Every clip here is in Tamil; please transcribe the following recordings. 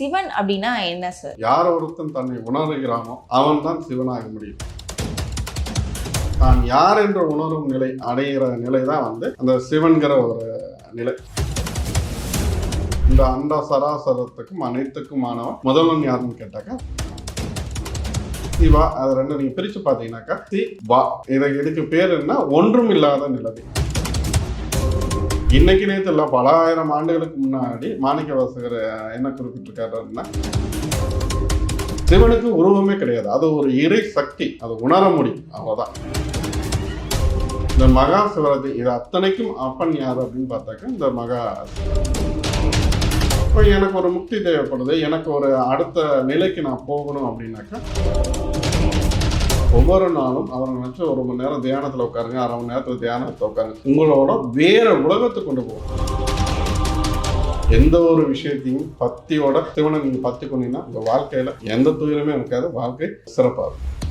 சிவன் அப்படின்னா என்ன சார் யார் ஒருத்தன் தன்னை உணர்கிறானோ அவன் தான் சிவனாக முடியும். தான் யார் என்று உணரும் நிலை அடைகிற நிலை தான் வந்து அந்த சிவன்கிற ஒரு நிலை. இந்த அண்ட சராசரத்துக்கும் அனைத்துக்குமானவன் முதல்வன் யாருன்னு கேட்டாக்கா? சிவா. அது ரெண்டு நீங்க பிரிச்சு பார்த்தீங்கன்னாக்கா சி வா. இதை இதுக்கு பேர் என்ன? ஒன்றும் இல்லாத நிலவை. இன்னைக்கு நேற்று இல்லை பல ஆயிரம் ஆண்டுகளுக்கு முன்னாடி மாணிக்க வாசகர் என்ன குறிப்பிட்டிருக்காருன்னா சிவனுக்கு உருவமே கிடையாது. அது ஒரு இறை சக்தி. அது உணர முடியும். அவ்வளோதான் இந்த மகா சிவராத்திரி இது அத்தனைக்கும் அப்பன் யார் அப்படின்னு பார்த்தாக்க இந்த மகா இப்போ எனக்கு ஒரு முக்தி தேவைப்படுது. எனக்கு ஒரு அடுத்த நிலைக்கு நான் போகணும் அப்படின்னாக்கா ஒவ்வொரு நாளும் அவரை நினச்சி ஒரு மணி நேரம் தியானத்தில் உட்காருங்க அரை மணி நேரத்தில் தியானத்தில் உட்காருங்க. உங்களோட வேற உலகத்தை கொண்டு போகும் எந்த ஒரு விஷயத்தையும் பக்தியோட சிவனை நீங்கள் பத்தி கொண்டீங்கன்னா உங்கள் வாழ்க்கையில் எந்த துயரமே இருக்காது வாழ்க்கை சிறப்பாகும் இருக்கும்.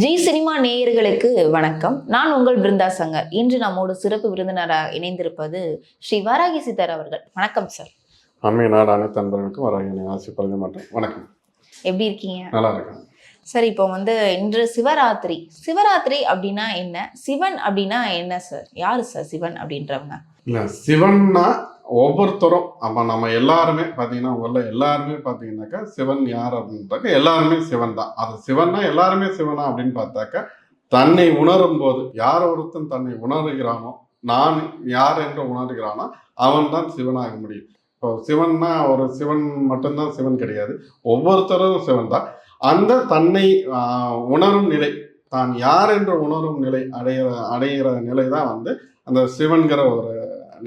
ஜி சினிமா நேயர்களுக்கு வணக்கம். நான் உங்கள் பிருந்தா சங்கர். இன்று நம்மோடு சிறப்பு விருந்தினராக இணைந்திருப்பது ஸ்ரீ வாராகி சித்தர் அவர்கள். வணக்கம் சார். அம்மை நாடு அனைத்து அன்பர்களுக்கும் வராங்க ஆசி பழக மாட்டேன் வணக்கம். எப்படி இருக்கீங்க? நல்லா இருக்கேன். சார் இப்போ வந்து இன்று சிவராத்திரி. சிவராத்திரி அப்படின்னா என்ன? சிவன் அப்படின்னா என்ன சார்? யாரு சார் சிவன் அப்படின்றவங்க? இல்ல சிவன்னா ஒவ்வொருத்தரும் அப்ப நம்ம எல்லாருமே பாத்தீங்கன்னா உங்களில் எல்லாருமே பாத்தீங்கன்னாக்கா சிவன் யார் அப்படின்றாக்க எல்லாருமே சிவன் தான் அது சிவன்னா எல்லாருமே சிவனா அப்படின்னு பார்த்தாக்கா தன்னை உணரும் போது யார் ஒருத்தன் தன்னை உணர்கிறானோ நான் யார் என்று உணர்கிறானோ அவன் தான் சிவனாக முடியும். இப்போ சிவன்னா ஒரு சிவன் மட்டும்தான் சிவன் கிடையாது. ஒவ்வொருத்தரும் சிவன் தான் அந்த தன்னை உணரும் நிலை தான் யார் என்று உணரும் நிலை அடையிற அடையிற நிலை தான் வந்து அந்த சிவன்கிற ஒரு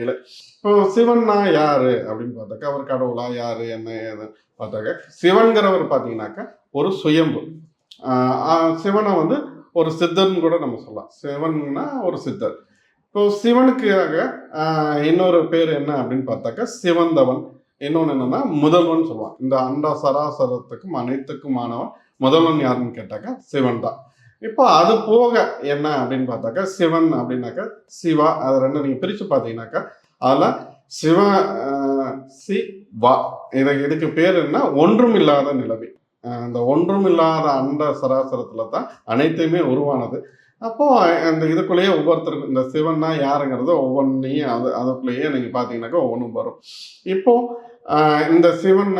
நிலை. இப்போ சிவன்னா யாரு? அப்படின்னு பார்த்தாக்கா அவர் கடவுளா யாரு என்ன ஏது பார்த்தாக்க சிவன்கிறவர் பார்த்தீங்கன்னாக்கா ஒரு சுயம்பு. சிவனை வந்து ஒரு சித்தர்னு கூட நம்ம சொல்லலாம். சிவன்னா ஒரு சித்தர். இப்போ சிவனுக்காக இன்னொரு பேர் என்ன அப்படின்னு பார்த்தாக்கா சிவந்தவன். இன்னொன்று என்னன்னா முதல்வன் சொல்லுவான் இந்த அண்ட சராசரத்துக்கும் அனைத்துக்குமானவன் முதல்வன் யாருன்னு கேட்டாக்கா சிவன் தான். இப்போ அது போக என்ன அப்படின்னு பார்த்தாக்கா சிவன் அப்படின்னாக்கா சிவா. அது ரெண்டு நீங்கள் பிரித்து பார்த்தீங்கன்னாக்கா அதில் சிவ சி வா. இதை இதுக்கு பேர் என்ன? ஒன்றும் இல்லாத நிலவி. அந்த ஒன்றும் இல்லாத அண்ட சராசரத்தில் தான் அனைத்தையுமே உருவானது. அப்போ அந்த இதுக்குள்ளேயே ஒவ்வொருத்தருக்கும் இந்த சிவன்னா யாருங்கிறது ஒவ்வொன்றையும் அது அதுக்குள்ளேயே நீங்கள் பார்த்தீங்கன்னாக்கா ஒவ்வொன்றும் வரும். இப்போ இந்த சிவன்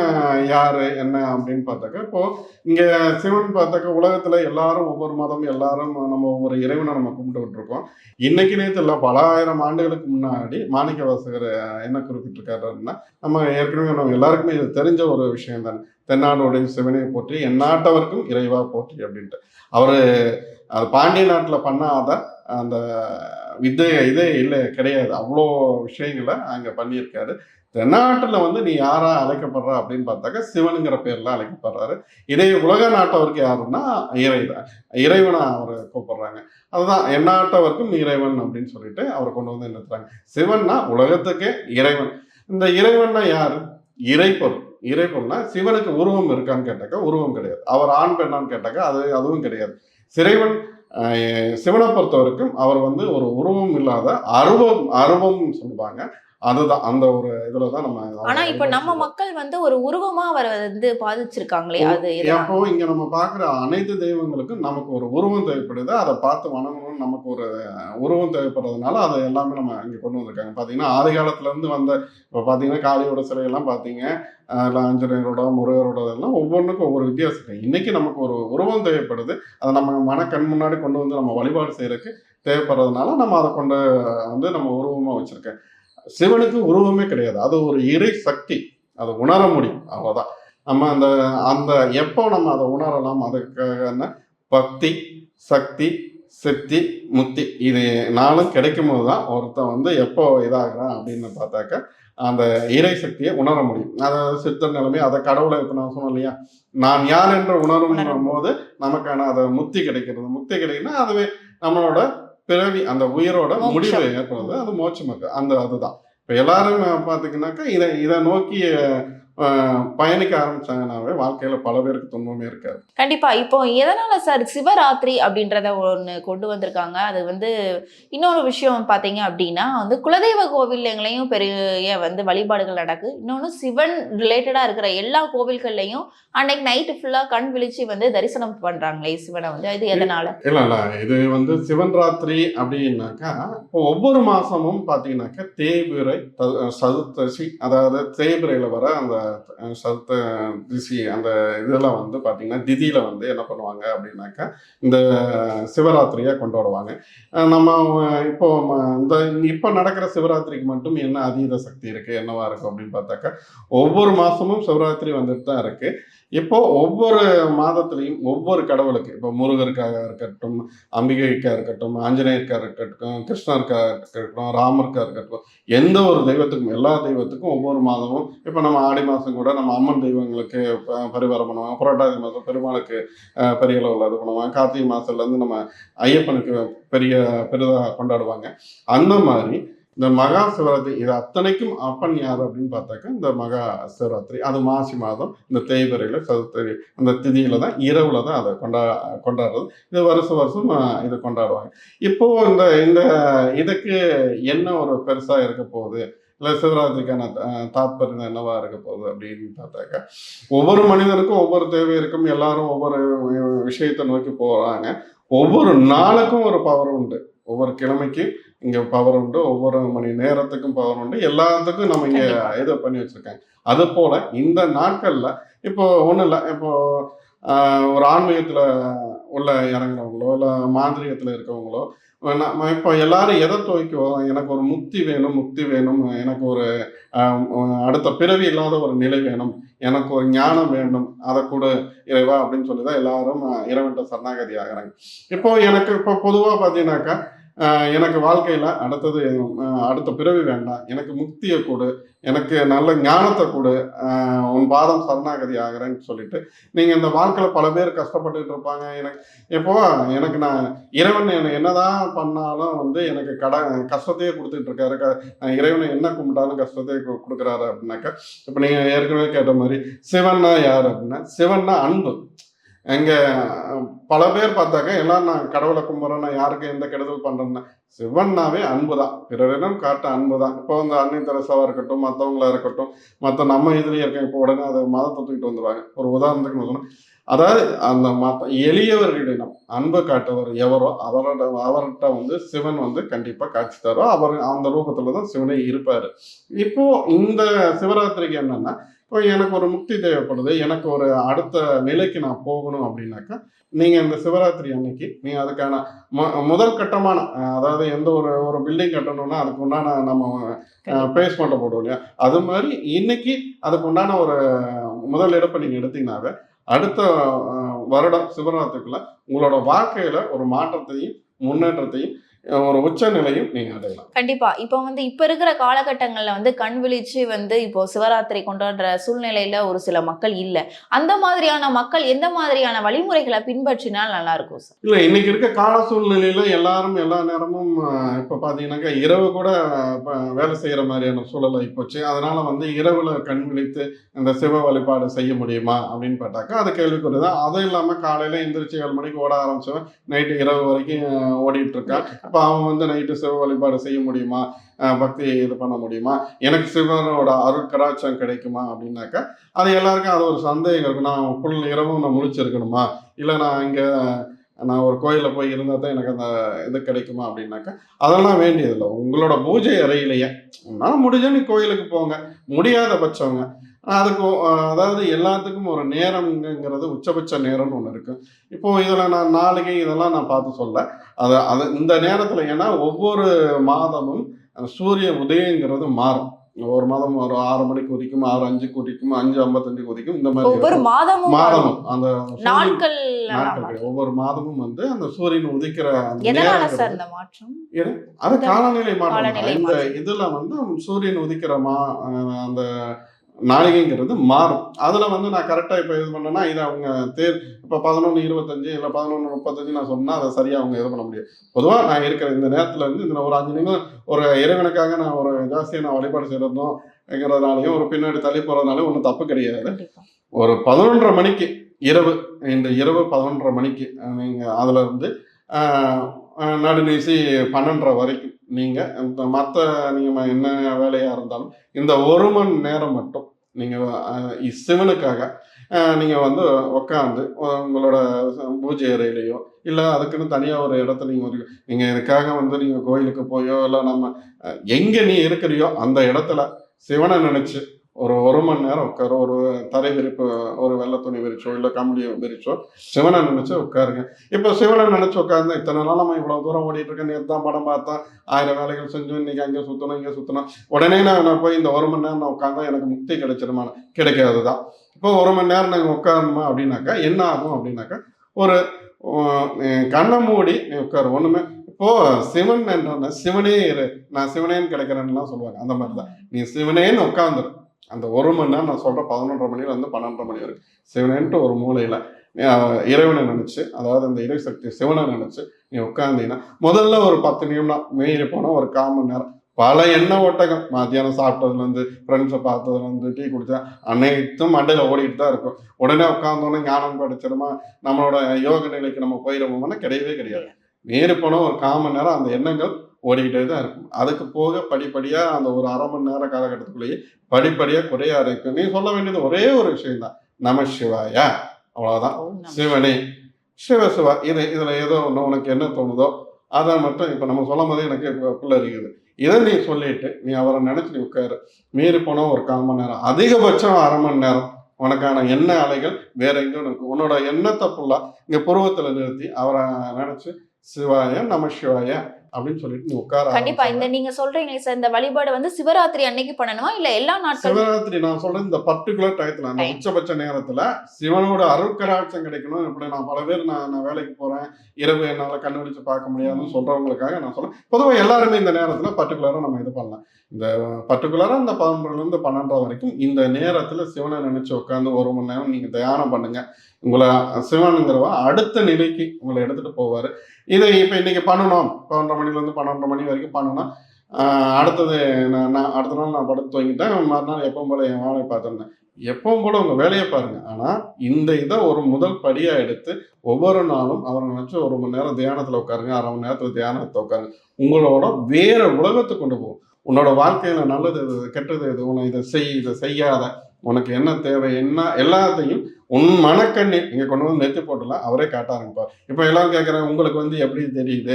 யார் என்ன அப்படின்னு பார்த்தாக்கா இப்போ இங்கே சிவன் பார்த்தாக்கா உலகத்தில் எல்லாரும் ஒவ்வொரு மதம் எல்லாரும் நம்ம ஒவ்வொரு இறைவனை நம்ம கும்பிட்டுக்கிட்டு இருக்கோம் இன்னைக்கு நேற்று இல்லை பல ஆயிரம் ஆண்டுகளுக்கு முன்னாடி மாணிக்க வாசகர் என்ன குறிப்பிட்டிருக்காருன்னா நம்ம ஏற்கனவே நம்ம எல்லாருக்குமே இது தெரிஞ்ச ஒரு விஷயம் தானே. தென்னாடுடைய சிவனை போற்றி எந்நாட்டவருக்கும் இறைவா போற்றி அப்படின்ட்டு. அவர் அது பாண்டிய நாட்டில் பண்ணாத அந்த வித்தை இதே இல்லை கிடையாது. அவ்வளோ விஷயங்களை அங்கே பண்ணியிருக்காரு. தென்னாட்டில் வந்து நீ யாரா அழைக்கப்படுற அப்படின்னு பார்த்தாக்கா சிவனுங்கிற பேர்ல அழைக்கப்படுறாரு. இதே உலக நாட்டவருக்கு யாருன்னா இறைவன் இறைவனை அவரை கூப்பிடுறாங்க. அதுதான் எந்நாட்டவர்க்கும் இறைவன் அப்படின்னு சொல்லிட்டு அவரை கொண்டு வந்து நிறுத்துறாங்க. சிவன்னா உலகத்துக்கே இறைவன். இந்த இறைவன்னா யாரு? இறைப்பொருள். இறைப்பொருள்னா சிவனுக்கு உருவம் இருக்கான்னு கேட்டாக்கா உருவம் கிடையாது. அவர் ஆண் பெண்ணான்னு கேட்டாக்கா அது அதுவும் கிடையாது. சிறைவன் சிவனை பொறுத்த வரைக்கும் அவர் வந்து ஒரு உருவம் இல்லாத அருவம் அருவம் சொல்லுவாங்க. அதுதான் அந்த ஒரு இதுல தான் நம்ம ஆனா இப்ப நம்ம மக்கள் வந்து ஒரு உருவமா அவரை வந்து பாதிச்சிருக்காங்களே அது? அப்போ இங்க நம்ம பார்க்குற அனைத்து தெய்வங்களுக்கும் நமக்கு ஒரு உருவம் தேவைப்படுது அதை பார்த்து வணங்கணும்னு நமக்கு ஒரு உருவம் தேவைப்படுறதுனால அதை எல்லாமே நம்ம இங்க கொண்டு வந்திருக்காங்க. பாத்தீங்கன்னா ஆதி காலத்துல இருந்து வந்த இப்போ பாத்தீங்கன்னா காளியோட சிலையெல்லாம் பாத்தீங்க ஆஞ்சநேயரோட முருகரோட எல்லாம் ஒவ்வொன்றுக்கும் ஒவ்வொரு வித்தியாசம் இருக்கு இன்னைக்கு நமக்கு ஒரு உருவம் தேவைப்படுது அதை நம்ம மன கண் முன்னாடி கொண்டு வந்து நம்ம வழிபாடு செய்யறதுக்கு தேவைப்படுறதுனால நம்ம அதை கொண்டு வந்து நம்ம உருவமா வச்சிருக்கேன். சிவனுக்கு உருவமே கிடையாது. அது ஒரு இறை சக்தி. அதை உணர முடியும். அவ்வளவுதான். நம்ம அந்த அந்த எப்போ நம்ம அதை உணரலாம்? அதுக்கான பக்தி சக்தி சித்தி முத்தி இது நாளும் கிடைக்கும் போது தான் ஒருத்தன் வந்து எப்போ இதாகிறான் அப்படின்னு பார்த்தாக்க அந்த இறை சக்தியை உணர முடியும். அதாவது சித்தர் நிலைமை அதை கடவுளை இப்போ நான் சொன்னேன் இல்லையா? நான் யார் என்று உணரும். போது நமக்கான அதை முத்தி கிடைக்கிறது. முத்தி கிடைக்குன்னா அதுவே நம்மளோட பிறவி அந்த உயிரோட. முடிவு ஏற்படுறது. அது மோட்சம் அந்த அதுதான். இப்போ எல்லாரும் பார்த்தீங்கன்னாக்கா இதை இதை நோக்கி ஆஹ் பயணிக்க ஆரம்பிச்சாங்கன்னாவே வாழ்க்கையில பல பேருக்கு துன்பமே இருக்காது. கண்டிப்பா. இப்போ எதனால சார் சிவராத்திரி அப்படின்றத ஒண்ணு கொண்டு வந்திருக்காங்க? அது வந்து இன்னொரு விஷயம் பாத்தீங்க அப்படின்னா வந்து குலதெய்வ கோவில்லையும் பெரிய வந்து வழிபாடுகள் நடக்கு. இன்னொன்னு சிவன் ரிலேட்டடா இருக்கிற எல்லா கோவில்கள்லயும் அன்னைக்கு நைட்டு ஃபுல்லா கண் விழிச்சு வந்து தரிசனம் பண்றாங்களே சிவனை வந்து. இது எதனால? இல்ல இல்ல. இது வந்து சிவன் ராத்திரி அப்படின்னாக்கா இப்போ ஒவ்வொரு மாசமும் பாத்தீங்கன்னாக்கா தேய்பிறை த- சதுர்த்தசி அதாவது தேய்பிறையில வர அந்த அஹ், திசி அந்த இதெல்லாம் வந்து பார்த்திங்கன்னா திதியில் வந்து என்ன பண்ணுவாங்க அப்படின்னாக்கா இந்த சிவராத்திரியாக கொண்டாடுவாங்க. நம்ம இப்போ இந்த இப்போ நடக்கிற சிவராத்திரிக்கு மட்டும் என்ன அதீத சக்தி இருக்குது என்னவா இருக்கும் அப்படின்னு பார்த்தாக்கா ஒவ்வொரு மாதமும் சிவராத்திரி வந்துட்டு தான் இருக்குது இப்போ ஒவ்வொரு மாதத்துலையும் ஒவ்வொரு கடவுளுக்கு இப்போ முருகருக்காக இருக்கட்டும் அம்பிகைக்கா இருக்கட்டும் ஆஞ்சநேயருக்காக இருக்கட்டும் கிருஷ்ணருக்காக இருக்கட்டும் ராமருக்காக இருக்கட்டும் எந்த ஒரு தெய்வத்துக்கும் எல்லா தெய்வத்துக்கும் ஒவ்வொரு மாதமும் இப்போ நம்ம ஆடி மாதம் கூட நம்ம அம்மன் தெய்வங்களுக்கு ப- பரிவாரம் பண்ணுவாங்க புரட்டாதி மாதம் பெருமாளுக்கு பெரிய அளவில் இது பண்ணுவாங்க கார்த்திகை மாதத்துலேருந்து நம்ம ஐயப்பனுக்கு பெரிய பெரிதாக கொண்டாடுவாங்க. அந்த மாதிரி இந்த மகா சிவராத்திரி இது அத்தனைக்கும் அப்பன் யார் அப்படின்னு பார்த்தாக்கா இந்த மகா சிவராத்திரி அது மாசி மாதம் இந்த தேய்பிரையில் சதுர்த்தி அந்த திதியில தான் இரவுல தான் அதை கொண்டா கொண்டாடுறது. இது வருஷம் வருஷம் இதை இது கொண்டாடுவாங்க. இப்போ இந்த இந்த இதுக்கு என்ன ஒரு பெருசாக இருக்க போகுது? இல்லை சிவராத்திரிக்கான தாத்பரியம் என்னவா இருக்க போகுது அப்படின்னு பார்த்தாக்கா ஒவ்வொரு மனிதனுக்கும் ஒவ்வொரு தேவை இருக்கும். எல்லாரும் ஒவ்வொரு விஷயத்தை நோக்கி போகிறாங்க ஒவ்வொரு நாளுக்கும் ஒரு பவர் உண்டு. ஒவ்வொரு கிழமைக்கு இங்க பவர் உண்டு ஒவ்வொரு மணி நேரத்துக்கும் பவர் உண்டு. எல்லாத்துக்கும் நம்ம இங்க இதை பண்ணி வச்சிருக்காங்க. அது போல இந்த நாட்கள்ல இப்போ ஒண்ணும் இல்லை. இப்போ ஒரு ஆன்மீகத்துல உள்ள இறங்குறவங்களோ இல்லை மாந்திரிகத்துல இருக்கவங்களோ நம்ம இப்போ எல்லாரும் எதை துவைக்குவோம்? எனக்கு ஒரு முக்தி வேணும் முக்தி வேணும். எனக்கு ஒரு அடுத்த பிறவி இல்லாத ஒரு நிலை வேணும். எனக்கு ஒரு ஞானம் வேண்டும் அதை கூட இறைவா அப்படின்னு சொல்லி தான் எல்லாரும் இறைவன்ட்ட சரணாகதி ஆகிறாங்க இப்போ எனக்கு இப்போ பொதுவாக பார்த்தீங்கன்னாக்கா எனக்கு வாழ்க்கையில் அடுத்தது அடுத்த பிறவி வேண்டாம். எனக்கு முக்தியை கொடு. எனக்கு நல்ல ஞானத்தை கொடு. உன் பாதம் சரணாகதி ஆகிறேன்னு சொல்லிட்டு நீங்கள் இந்த வாழ்க்கையில் பல பேர் கஷ்டப்பட்டுட்டு இருப்பாங்க. எனக்கு எப்போ எனக்கு நான் இறைவன் என்னை என்னதான் பண்ணாலும் வந்து எனக்கு கட கஷ்டத்தையே கொடுத்துட்டு இருக்காரு. க- இறைவனை என்ன கும்பிட்டாலும் கஷ்டத்தையே கொடுக்குறாரு அப்படின்னாக்கா இப்போ நீங்கள் ஏற்கனவே கேட்ட மாதிரி சிவன்னா யார் அப்படின்னா சிவன்னா அன்பு. எங்க பல பேர் பார்த்தாக்க எல்லாம் நான் கடவுளை கும்பிட்றேன் நான் யாருக்கு எந்த கெடுதல் பண்ணுறேன்னா சிவன்னாவே அன்பு தான் பிறரிடம் காட்ட அன்பு தான் இப்போ வந்து அன்னை தெரசாவாக இருக்கட்டும் மற்றவங்களா இருக்கட்டும் மற்ற நம்ம இதுலயே இருக்க இப்போ உடனே அதை மதத்தை தூக்கிட்டு வந்துடுவாங்க ஒரு உதாரணத்துக்கு நான் சொன்னேன் அதாவது அந்த மற்ற எளியவர்களிடம் அன்பு காட்டுவர் எவரோ அவரோட அவர்கிட்ட வந்து சிவன் வந்து கண்டிப்பாக காட்சி தரும் அவர் அந்த ரூபத்தில் தான் சிவனே இருப்பார். இப்போது இந்த சிவராத்திரிக்கு என்னென்னா இப்போ எனக்கு ஒரு முக்தி தேவைப்படுது. எனக்கு ஒரு அடுத்த நிலைக்கு நான் போகணும் அப்படின்னாக்கா நீங்க இந்த சிவராத்திரி அன்னைக்கு நீங்க அதுக்கான மு- முதல் கட்டமான அதாவது எந்த ஒரு ஒரு பில்டிங் கட்டணும்னா அதுக்கு உண்டான நம்ம பேஸ்மெண்ட்டை போடுவோம் இல்லையா? அது மாதிரி இன்னைக்கு அதுக்கு உண்டான ஒரு முதல் இடப்பை நீங்க எடுத்தீங்கன்னாவே அடுத்த வருடம் சிவராத்திரிக்குள்ள உங்களோட வாழ்க்கையில ஒரு மாற்றத்தையும் முன்னேற்றத்தையும் ஒரு உச்ச நிலையும் நீங்க அடையலாம். கண்டிப்பா. இப்போ வந்து இப்ப இருக்கிற காலகட்டங்கள்ல வந்து கண் விழிச்சு வந்து இப்போ சிவராத்திரி கொண்டாடுற சூழ்நிலையில ஒரு சில மக்கள் இல்ல. அந்த மாதிரியான மக்கள் எந்த மாதிரியான வழிமுறைகளை பின்பற்றினால் நல்லா இருக்கும் சார்? இல்ல இன்னைக்கு இருக்க கால சூழ்நிலையில எல்லாரும் எல்லா நேரமும் இப்ப பாத்தீங்கன்னாக்கா இரவு கூட வேலை செய்யற மாதிரியான சூழல் ஆயிப்போச்சு அதனால வந்து இரவுல கண் விழித்து இந்த சிவ வழிபாடு செய்ய முடியுமா அப்படின்னு பார்த்தாக்கா அது கேள்விக்குறிதான். அதுவும் இல்லாம காலையில எந்திரிச்சு ஏழு மணிக்கு ஓட ஆரம்பிச்சவன் நைட்டு இரவு வரைக்கும் ஓடிட்டு இருக்கான். அப்போ அவன் வந்து நைட்டு சிவ வழிபாடு செய்ய முடியுமா? பக்தி இது பண்ண முடியுமா? எனக்கு சிவனோட அருள் கடாட்சம் கிடைக்குமா அப்படின்னாக்கா அது எல்லாருக்கும் அது ஒரு சந்தேகம் இருக்கும். நான் ஃபுல் இரவும் நான் முழிச்சிருக்கணுமா? இல்லை நான் இங்கே நான் ஒரு கோயிலில் போய் இருந்தால் தான் எனக்கு அந்த இது கிடைக்குமா அப்படின்னாக்கா அதெல்லாம் வேண்டியதில்லை. உங்களோட பூஜை அறையிலேயே. நான் முடிஞ்ச நீ கோயிலுக்கு போங்க. முடியாத பட்சவங்க அதுக்கு அதாவது எல்லாத்துக்கும் ஒரு நேரம்ங்கிறது உச்சபட்ச நேரம்னு ஒன்று இருக்குது இப்போது இதில் நான் நாளைக்கு இதெல்லாம் நான் பார்த்து சொல்ல. அது அது இந்த நேரத்தில் ஏன்னா ஒவ்வொரு மாதமும் சூரிய உதயங்கிறது மாறும் ஒரு மாதம் ஒரு ஆறு மணிக்கு உதிக்கும் ஆறு அஞ்சுக்கு உதிக்கும் அஞ்சு ஐம்பத்தஞ்சுக்கு உதிக்கும் இந்த மாதிரி ஒவ்வொரு. மாதமும் மாதமும் அந்த நாட்கள் நாட்கள். ஒவ்வொரு மாதமும் வந்து அந்த சூரியன் உதிக்கிற மாற்றம் அது காலநிலை மாற்றம். இந்த. இதுல வந்து சூரியன் உதிக்கிற மா அந்த நாளிகைங்கிறது மாறும். அதுல வந்து நான் கரெக்டா இப்ப இது பண்ணேன்னா இதை அவங்க தேர் இப்ப பதினொன்று இருபத்தஞ்சு இல்ல பதினொன்று முப்பத்தஞ்சு நான் சொன்னா அதை சரியா அவங்க இது பண்ண முடியும் பொதுவா நான் இருக்கிற இந்த நேரத்துல இருந்து இந்த ஒரு அஞ்சு நிமிடம் ஒரு இறைவனுக்காக நான் ஒரு ஜாஸ்தியை நான் வழிபாடு செய்யறதும் வைக்கிறதுனாலையும் ஒரு பின்னாடி தள்ளி போறதுனாலையும் ஒன்றும் தப்பு கிடையாது. ஒரு பதினொன்றரை மணிக்கு இரவு இந்த இரவு பதினொன்றரை மணிக்கு அஹ், நீங்க அதுல இருந்து நடுநீசி பன்னெண்டரை வரைக்கும் நீங்க இந்த மற்ற நீங்க ம- என்ன வேலையா இருந்தாலும் இந்த ஒரு மணி நேரம் மட்டும் நீங்க ஆஹ், இ- சிவனுக்காக ஆஹ், நீங்க வந்து உட்காந்து உங்களோட பூஜை அறையிலையோ இல்லை அதுக்குன்னு தனியாக ஒரு இடத்துல நீங்கள் ஒரு நீங்கள் இதுக்காக வந்து நீங்கள் கோயிலுக்கு போயோ இல்லை நம்ம எங்க நீ இருக்கிறியோ அந்த இடத்துல சிவனை நினைச்சு ஒரு ஒரு மணி நேரம் உட்காரு ஒரு தரை விரிப்பு ஒரு வெள்ளை துணி விரிச்சோ இல்லை கம்பளியை விரிச்சோ சிவனை நினைச்சு உட்காருங்க. இப்போ சிவனை நினைச்சு உட்காந்து இத்தனை நாள் நம்ம இவ்வளோ தூரம் ஓடிட்டு இருக்கேன் நேற்று தான் படம் பார்த்தேன் ஆயிரம் வேலைகள் செஞ்சு இன்னைக்கு அங்கே சுற்றணும் இங்கே சுற்றணும் உடனே நான் போய் இந்த ஒரு மணி நேரம் நான் உட்காந்தா எனக்கு முக்தி கிடைச்சிருமான கிடைக்காது தான் இப்போ ஒரு மணி நேரம் நாங்கள் உட்காரணுமா அப்படின்னாக்கா என்ன ஆகும் அப்படின்னாக்கா ஒரு கண்ணை மூடி உட்காரு. ஒன்றுமே இப்போ சிவன் என்ன சிவனே இரு. நான் சிவனேன்னு கிடைக்கிறேன்னுலாம் சொல்லுவாங்க. அந்த மாதிரி தான் நீ சிவனேன்னு உட்காந்துரு அந்த ஒரு மணி நேரம் நான் சொல்றேன் பதினொன்றரை மணில இருந்து பன்னெண்டரை மணி வரைக்கும். சிவனேன்ட்டு ஒரு மூலையில. இறைவனை நினைச்சு அதாவது இந்த இறை சக்தி சிவனை நினைச்சு நீ உட்காந்தீங்கன்னா முதல்ல ஒரு பத்து நிமிடம் மீறி போனா ஒரு கால் மணி நேரம். பல எண்ண ஓட்டகம் மத்தியானம் சாப்பிட்டதுல இருந்து ஃப்ரெண்ட்ஸை பார்த்ததுல இருந்து டீ குடிச்சா அனைத்தும் மண்டையில ஓடிட்டு தான் இருக்கும். உடனே உட்காந்தோன்னே ஞானம் கிடைச்சிருமா? நம்மளோட யோக நிலைக்கு நம்ம போயிடுவோம்னா கிடையவே கிடையாது. மீறி போனால் ஒரு கால் மணி நேரம் அந்த எண்ணங்கள் ஓடிக்கிட்டே தான் இருக்கும். அதுக்கு போக படிப்படியா அந்த ஒரு அரை மணி நேர காலகட்டத்துக்குள்ளேயே படிப்படியா குறைய ஆரம்பிக்கும் நீ சொல்ல வேண்டியது ஒரே ஒரு விஷயம் தான். நம சிவாயா. நம சிவனே. சிவ சிவா. இது இதுல ஏதோ ஒன்று உனக்கு என்ன தோணுதோ அதை மட்டும் இப்போ நம்ம சொல்லும் போதே எனக்கு இப்போ புள்ள இருக்குது இதை நீ சொல்லிட்டு நீ அவரை நினைச்சு நீ உட்காரு. மீறி போனா ஒரு கால் மணி நேரம். அதிகபட்சம் அரை மணி நேரம் உனக்கான எண்ண அலைகள் வேற எங்கேயும் உனக்கு உன்னோட எண்ணத்தை ஃபுல்லா இங்க புருவத்துல நிறுத்தி அவரை நினைச்சு சிவாய நம சிவாய அப்படின்னு சொல்லிட்டு நீ உட்கார கண்டிப்பா. இந்த நீங்க சொல்றீங்க சார் இந்த வழிபாடு வந்து சிவராத்திரி அன்னைக்கு பண்ணணுமா? இல்ல எல்லா நாட்களும்? சிவராத்திரி நான் சொல்றேன் இந்த பர்டிகுலர் டயத்துல அந்த. உச்சபட்ச நேரத்துல சிவனோட அருட்கராட்சம் கிடைக்கணும். இப்படி நான் பல பேர் நான் நான் வேலைக்கு போறேன். இரவு என்னால கண்டுபிடிச்சு பார்க்க முடியாதுன்னு சொல்றவங்களுக்காக நான் சொல்றேன். பொதுவா எல்லாருமே இந்த நேரத்துல பர்டிகுலரா நம்ம இது பண்ணலாம். இந்த பர்டிகுலரா இந்த பதினொன்றுல இருந்து பன்னெண்டரை வரைக்கும் இந்த நேரத்துல சிவனை நினைச்சு உட்காந்து ஒரு மணி நேரம் நீங்க தியானம் பண்ணுங்க. உங்களை சிவனுங்கிறவா அடுத்த நிலைக்கு உங்களை எடுத்துகிட்டு போவார். இதை இப்போ இன்றைக்கி பண்ணணும். பன்னெண்டரை மணிலேருந்து பன்னெண்டரை மணி வரைக்கும் பண்ணணும். அடுத்தது நான் நான் அடுத்த நாள் நான் படுத்து தூங்கிட்டேன். மறுநாள் எப்பவும் போல் என் வேலையை பார்த்துருந்தேன். எப்பவும் கூட உங்கள் வேலையை பாருங்கள் ஆனால் இந்த இதை ஒரு முதல் படியாக எடுத்து ஒவ்வொரு நாளும் அவரை நினச்சி ஒரு மணி நேரம் தியானத்தில் உட்காருங்க. அரை மணி நேரத்தில் தியானத்தை உட்காருங்க. உங்களோட வேறு உலகத்துக்கு கொண்டு போகும் உன்னோட வாழ்க்கையில் நல்லது எது கெட்டது எது உன்னை இதை செய் இதை செய்யாத உனக்கு என்ன தேவை என்ன எல்லாத்தையும் உன் மனக்கண்ணி இங்க கொண்டு வந்து நெத்தி போட்டுலாம் அவரே காட்ட ஆரம்பிப்பார். இப்போ எல்லாரும் கேட்குறேன் உங்களுக்கு வந்து எப்படி தெரியுது?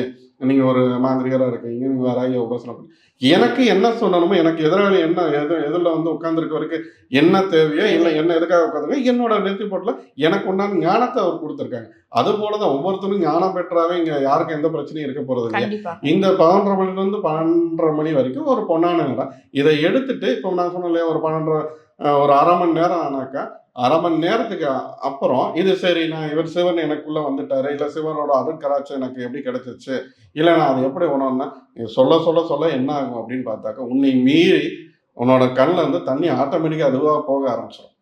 நீங்க ஒரு மாந்திரிகரா இருக்கீங்க நீங்க வேற உபசனம் பண்ணி. எனக்கு என்ன சொல்லணுமோ எனக்கு எதிராளி என்ன எது எதில் வந்து உட்கார்ந்துருக்கவருக்கு என்ன தேவையோ இல்லை என்ன எதுக்காக உட்காந்துருக்க என்னோட நெத்தி போட்டுல எனக்கு உண்டான ஞானத்தை அவர் கொடுத்துருக்காங்க. அது போலதான் ஒவ்வொருத்தரும் ஞானம் பெற்றாவே இங்க யாருக்கும் எந்த பிரச்சனையும் இருக்க போறது இல்லை. இந்த பதினொன்றரை மணில இருந்து பன்னெண்டரை மணி வரைக்கும் ஒரு பொன்னான நேரம் இதை எடுத்துட்டு இப்போ நான் சொன்னேன் இல்லையா ஒரு பன்னெண்டரை ஒரு அரை மணி நேரம் ஆனாக்கா அரை மணி நேரத்துக்கு அப்புறம் இது சரி நான் இவர் சிவன் எனக்குள்ள வந்துட்டாரு இல்ல சிவனோட அருட்கராட்சம் எனக்கு எப்படி கிடைச்சிச்சு இல்ல நான் அதை எப்படி உணர்னா சொல்ல சொல்ல சொல்ல என்ன ஆகும் அப்படின்னு பார்த்தாக்கா உன்னை மீறி உன்னோட கண்ணில் வந்து தண்ணி ஆட்டோமேட்டிக்காக அதுவாக போக ஆரம்பிச்சிடும்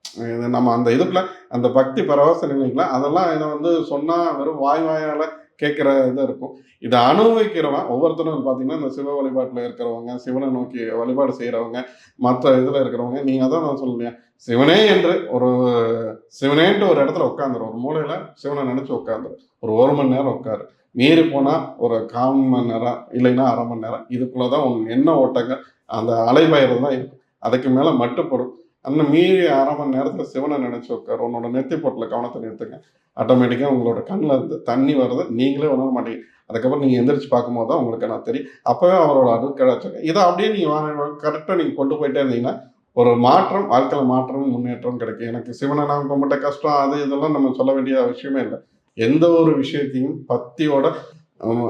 நம்ம அந்த இதுக்குள்ள அந்த பக்தி பரவச நிலைங்களா அதெல்லாம் இதை வந்து சொன்னால் வெறும் வாய் வாயால் கேட்குற இதாக இருக்கும். இதை அனுபவிக்கிறவன் ஒவ்வொருத்தரும் பார்த்தீங்கன்னா இந்த சிவ வழிபாட்டில் இருக்கிறவங்க சிவனை நோக்கி வழிபாடு செய்கிறவங்க மற்ற இதில் இருக்கிறவங்க நீங்கள் தான் நான் சொல்லுவேன் சிவனே என்று ஒரு சிவனேன்ட்டு ஒரு இடத்துல உட்காந்துரு ஒரு மூலையில் சிவனை நினச்சி உட்காந்துரு ஒரு ஒரு மணி நேரம் உட்காரு. மீறி போனால் ஒரு கால் மணி நேரம் இல்லைன்னா அரை மணி நேரம் இதுக்குள்ளே தான் உன் என்ன ஓட்டங்கள் அந்த அலைபயிறது தான் இருக்கும். அதுக்கு மேலே மட்டுப்படும் அந்த மீறி அரை மணி நேரத்தில் சிவனை நினச்சி உட்கார். உன்னோட நெத்தி போட்டில் கவனத்தை நிறுத்துங்க ஆட்டோமேட்டிக்காக உங்களோட கண்ணில் இருந்து தண்ணி வர்றதை நீங்களே உணர மாட்டீங்க. அதுக்கப்புறம் நீங்கள் எந்திரிச்சு பார்க்கும்போது தான் உங்களுக்கு நான் தெரியும். அப்போவே அவரோட அருட்கடாச்சம் இதை அப்படியே நீங்கள் கரெக்டாக நீங்கள் கொண்டு போயிட்டே இருந்தீங்கன்னா ஒரு மாற்றம் வாழ்க்கையில் மாற்றம் முன்னேற்றம் கிடைக்கும். எனக்கு சிவனை நான் கும்பிட்ட கஷ்டம் அது இதெல்லாம் நம்ம சொல்ல வேண்டிய அவசியமே இல்லை. எந்த ஒரு விஷயத்தையும் பக்தியோட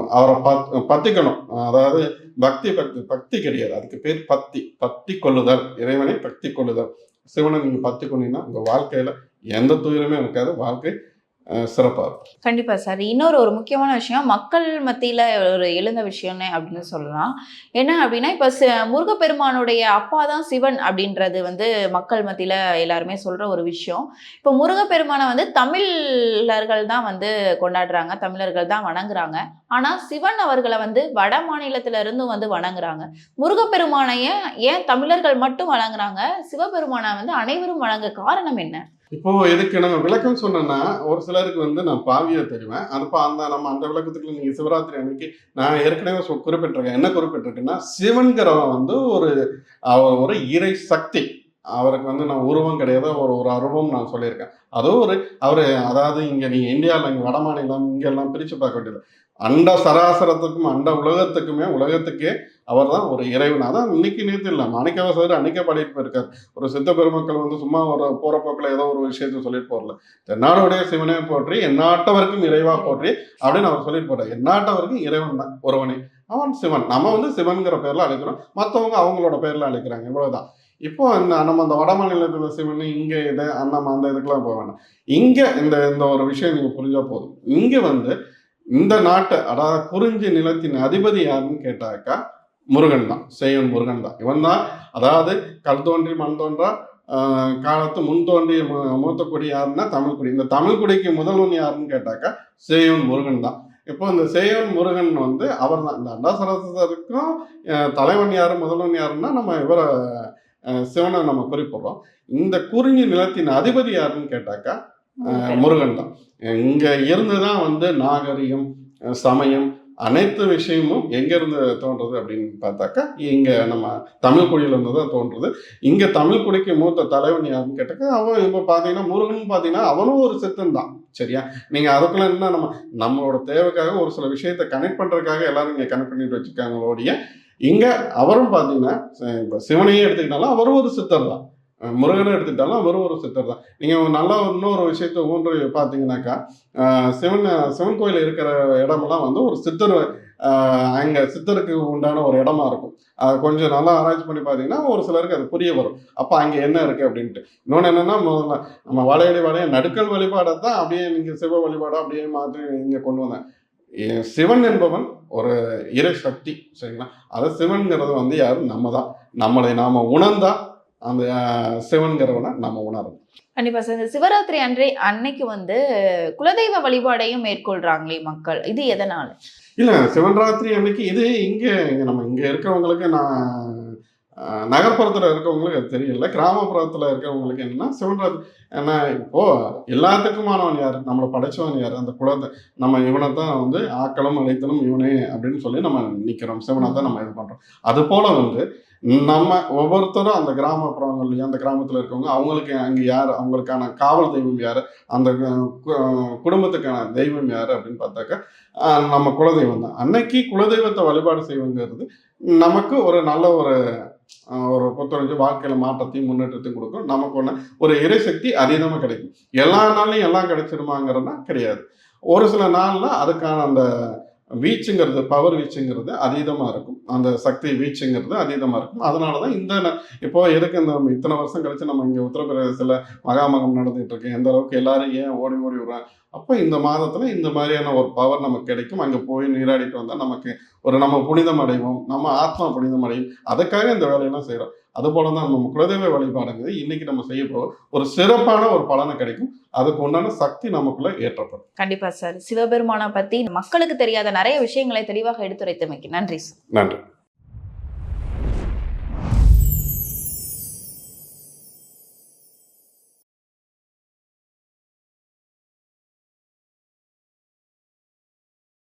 அவரை பத் பத்திக்கணும். அதாவது பக்தி பக்தி பக்தி கிடையாது. அதுக்கு பேர் பக்தி. பக்தி கொள்ளுதல். இறைவனை பக்தி கொள்ளுதல். சிவனை நீங்கள் பத்தி கொண்டீங்கன்னா உங்கள் வாழ்க்கையில் எந்த துயரமே இருக்காது. வாழ்க்கை சிறப்பாக இருக்கும். கண்டிப்பாக சார். இன்னொரு ஒரு முக்கியமான விஷயம் மக்கள் மத்தியில் ஒரு எழுந்த விஷயம்னு அப்படின்னு சொல்லலாம். என்ன அப்படின்னா இப்போ முருகப்பெருமானுடைய அப்பா தான் சிவன் அப்படின்றது வந்து மக்கள் மத்தியில் எல்லாருமே சொல்கிற ஒரு விஷயம். இப்போ முருகப்பெருமானை வந்து தமிழர்கள் தான் வந்து கொண்டாடுறாங்க தமிழர்கள் தான் வணங்குறாங்க. ஆனால் சிவன் அவர்களை வந்து வட மாநிலத்திலிருந்தும் வந்து வணங்குறாங்க. முருகப்பெருமானை ஏன் ஏன் தமிழர்கள் மட்டும் வணங்குறாங்க? சிவபெருமானை வந்து அனைவரும் வணங்க காரணம் என்ன? இப்போ இதுக்கு நம்ம விளக்கம் சொன்னோம்னா ஒரு சிலருக்கு வந்து நான் பாவியை தெரிவேன். அதுப்போ அந்த நம்ம அந்த விளக்கத்துக்கு நீங்க சிவராத்திரி அன்னைக்கு நான் ஏற்கனவே சொ- குறிப்பிட்டிருக்கேன். என்ன குறிப்பிட்டிருக்கேன்னா சிவன்கிறவன் வந்து ஒரு அவர் ஒரு இறை சக்தி. அவருக்கு வந்து நான் உருவம் கிடையாது ஒரு ஒரு அருவம் நான் சொல்லியிருக்கேன். அதுவும் ஒரு அவர் அதாவது இங்கே நீங்கள் இந்தியாவில் இங்கே வட மாநிலம் இங்கெல்லாம் பிரித்து பார்க்க வேண்டியது. அண்ட சராசரத்துக்கும் அண்ட உலகத்துக்குமே உலகத்துக்கே அவர் தான் ஒரு இறைவன். அதான் இன்னைக்கு நேற்று இல்லை மாணிக்கவாசகர் அன்னைக்கே பாடிட்டு போயிருக்காரு. ஒரு சித்த பெருமக்கள் வந்து சும்மா ஒரு போற போக்கில் ஏதோ ஒரு விஷயத்த சொல்லிட்டு போறல. தென்னாடுடைய சிவனே போற்றி எந்நாட்டவருக்கும் இறைவா போற்றி அப்படின்னு அவர் சொல்லிட்டு போட்டார் எந்நாட்டவருக்கும் இறைவன் தான் ஒருவனே. அவன் சிவன். நம்ம வந்து சிவன்கிற பேர்ல அழைக்கிறோம். மற்றவங்க அவங்களோட பேர்ல அழைக்கிறாங்க. இவ்வளவுதான். இப்போ இந்த நம்ம அந்த வட மாநிலத்தில் சிவன் இங்கே இது நம்ம அந்த இதுக்கெல்லாம் போக வேண்டாம். இங்கே இந்த இந்த ஒரு விஷயம் நீங்கள் புரிஞ்சால் போதும். இங்கே வந்து இந்த நாட்டை அதாவது குறிஞ்சி நிலத்தின் அதிபதி யாருன்னு கேட்டாக்கா முருகன் தான் செய்வன் முருகன் தான். இவன் தான் அதாவது கல் தோன்றி மண் தோன்றா காலத்து முன் தோன்றிய மூத்த குடி யாருன்னா தமிழ் குடி. இந்த தமிழ் குடிக்கு முதல்வன் யாருன்னு கேட்டாக்கா சேவன் முருகன் தான். இப்போ இந்த சேவன் முருகன் வந்து அவர் தான். இந்த அண்டாசரசருக்கும் தலைவன் யாரு முதல்வன் யாருன்னா நம்ம இவரை சிவனை நம்ம குறிப்பிடுறோம். இந்த குறிஞ்சி நிலத்தின் அதிபதி யாருன்னு கேட்டாக்கா முருகன். தான். இங்க இருந்து தான் வந்து நாகரிகம் சமயம் அனைத்து விஷயமும் எங்கேருந்து தோன்றது தோன்றுது அப்படின்னு பார்த்தாக்கா இங்கே நம்ம தமிழ் குடியிலேருந்து தான் தோன்றுது. இங்கே தமிழ் குடிக்கு மூத்த தலைவன் யாருன்னு கேட்டாக்கா அவன் இப்போ பார்த்தீங்கன்னா முருகன் பார்த்தீங்கன்னா அவனும் ஒரு சித்தன் தான். சரியா? நீங்கள் அதுக்குள்ள என்ன நம்ம நம்மளோட தேவைக்காக ஒரு சில விஷயத்தை கனெக்ட் பண்ணுறதுக்காக எல்லாரும் இங்கே கனெக்ட் பண்ணிட்டு வச்சுருக்காங்களோடைய இங்கே அவரும் பார்த்தீங்கன்னா இப்போ சிவனையே எடுத்துக்கிட்டாலும் அவரும் ஒரு சித்தர் தான். முருகனை எடுத்துட்டாலும் அவரும் ஒரு சித்தர் தான். நீங்கள் நல்லா இன்னொரு விஷயத்தை ஊன்று பார்த்தீங்கன்னாக்கா சிவன் சிவன் கோயில் இருக்கிற இடமெல்லாம் வந்து ஒரு சித்தர் அங்கே சித்தருக்கு உண்டான ஒரு இடமா இருக்கும். அது கொஞ்சம் நல்லா ஆராய்ச்சி பண்ணி பார்த்தீங்கன்னா ஒரு சிலருக்கு அது புரிய வரும். அப்போ அங்கே என்ன இருக்குது அப்படின்ட்டு. இன்னொன்று என்னென்னா முதல்ல நம்ம வளையடி வளைய நடுக்கல் வழிபாடை தான் அப்படியே நீங்கள் சிவ வழிபாடை அப்படியே மாற்றி இங்கே கொண்டு வந்தேன். சிவன் என்பவன் ஒரு இறை சக்தி சரிங்களா? அதை சிவன்கிறது வந்து யாரும் நம்ம தான். நம்மளை நாம் உணர்ந்தால் அந்த ஆஹ், சிவன்கிறவனை நம்ம உணரணும். கண்டிப்பா சார். இந்த சிவராத்திரி அன்றை அன்னைக்கு வந்து குலதெய்வ வழிபாடையும் மேற்கொள்றாங்களே மக்கள். இது எதனால? இல்ல சிவன்ராத்திரி அன்னைக்கு இது இங்க இங்க நம்ம இங்க இருக்கிறவங்களுக்கு நான் நகர்ப்புறத்துல இருக்கவங்களுக்கு அது தெரியல. கிராமப்புறத்துல இருக்கிறவங்களுக்கு என்னன்னா சிவன்ராத்திரி ஏன்னா இப்போ எல்லாத்துக்குமானவன் யார்? நம்மளை படைச்சவன் யார்? அந்த குலத்தை நம்ம இவனை தான் வந்து ஆக்களும் அழைத்தலும் இவனே அப்படின்னு சொல்லி நம்ம நிக்கிறோம். சிவனை தான் நம்ம இது பண்றோம். அது போல வந்து நம்ம ஒவ்வொருத்தரும் அந்த கிராமப்புறங்கள்லயும் அந்த கிராமத்துல இருக்கவங்க அவங்களுக்கு அங்க யார்? அவங்களுக்கான காவல் தெய்வம் யாரு? அந்த குடும்பத்துக்கான தெய்வம் யாரு அப்படின்னு பார்த்தாக்கா நம்ம குலதெய்வம் தான். அன்னைக்கு குலதெய்வத்தை வழிபாடு செய்வங்கிறது நமக்கு ஒரு நல்ல ஒரு ஒரு புத்துணர்ச்சி வாழ்க்கையில மாற்றத்தையும் முன்னேற்றத்தையும் கொடுக்கும். நமக்கு ஒன்று ஒரு இறைசக்தி அதீதமாக கிடைக்கும். எல்லா நாள்லையும் எல்லாம் கிடைச்சிருமாங்கிறதுனா கிடையாது. ஒரு சில நாள்ல அதுக்கான அந்த வீச்சுங்கிறது பவர் வீச்சுங்கிறது அதீதமாக இருக்கும். அந்த சக்தி வீச்சுங்கிறது அதீதமாக இருக்கும். அதனால தான் இந்த இப்போ எதுக்கு இந்த இத்தனை வருஷம் கழிச்சு நம்ம இங்கே உத்தரப்பிரதேசத்தில் மகாமகம் நடந்துகிட்டு இருக்கு எந்த அளவுக்கு எல்லாரும் ஏன் ஓடி ஓடி விடுறாங்க அப்போ இந்த மாதத்தில் இந்த மாதிரியான ஒரு பவர் நமக்கு கிடைக்கும். அங்கே போய் நீராடிட்டு வந்தால் நமக்கு ஒரு நம்ம புனிதம் அடைவோம். நம்ம ஆத்மா புனிதம் அடையும். அதுக்காக இந்த வேலையெல்லாம் செய்கிறோம் அது போல தான் நம்ம குலதெய்வ வழிபாடுங்கிறது இன்னைக்கு நம்ம செய்ய போகிற ஒரு சிறப்பான ஒரு பலனை கிடைக்கும். அதுக்கு உண்டான சக்தி நமக்குள்ள ஏற்றப்படும். கண்டிப்பா சார். சிவபெருமானை பத்தி மக்களுக்கு தெரியாத நிறைய விஷயங்களை தெளிவாக எடுத்துரைத்தமைக்கு நன்றி சார். நன்றி.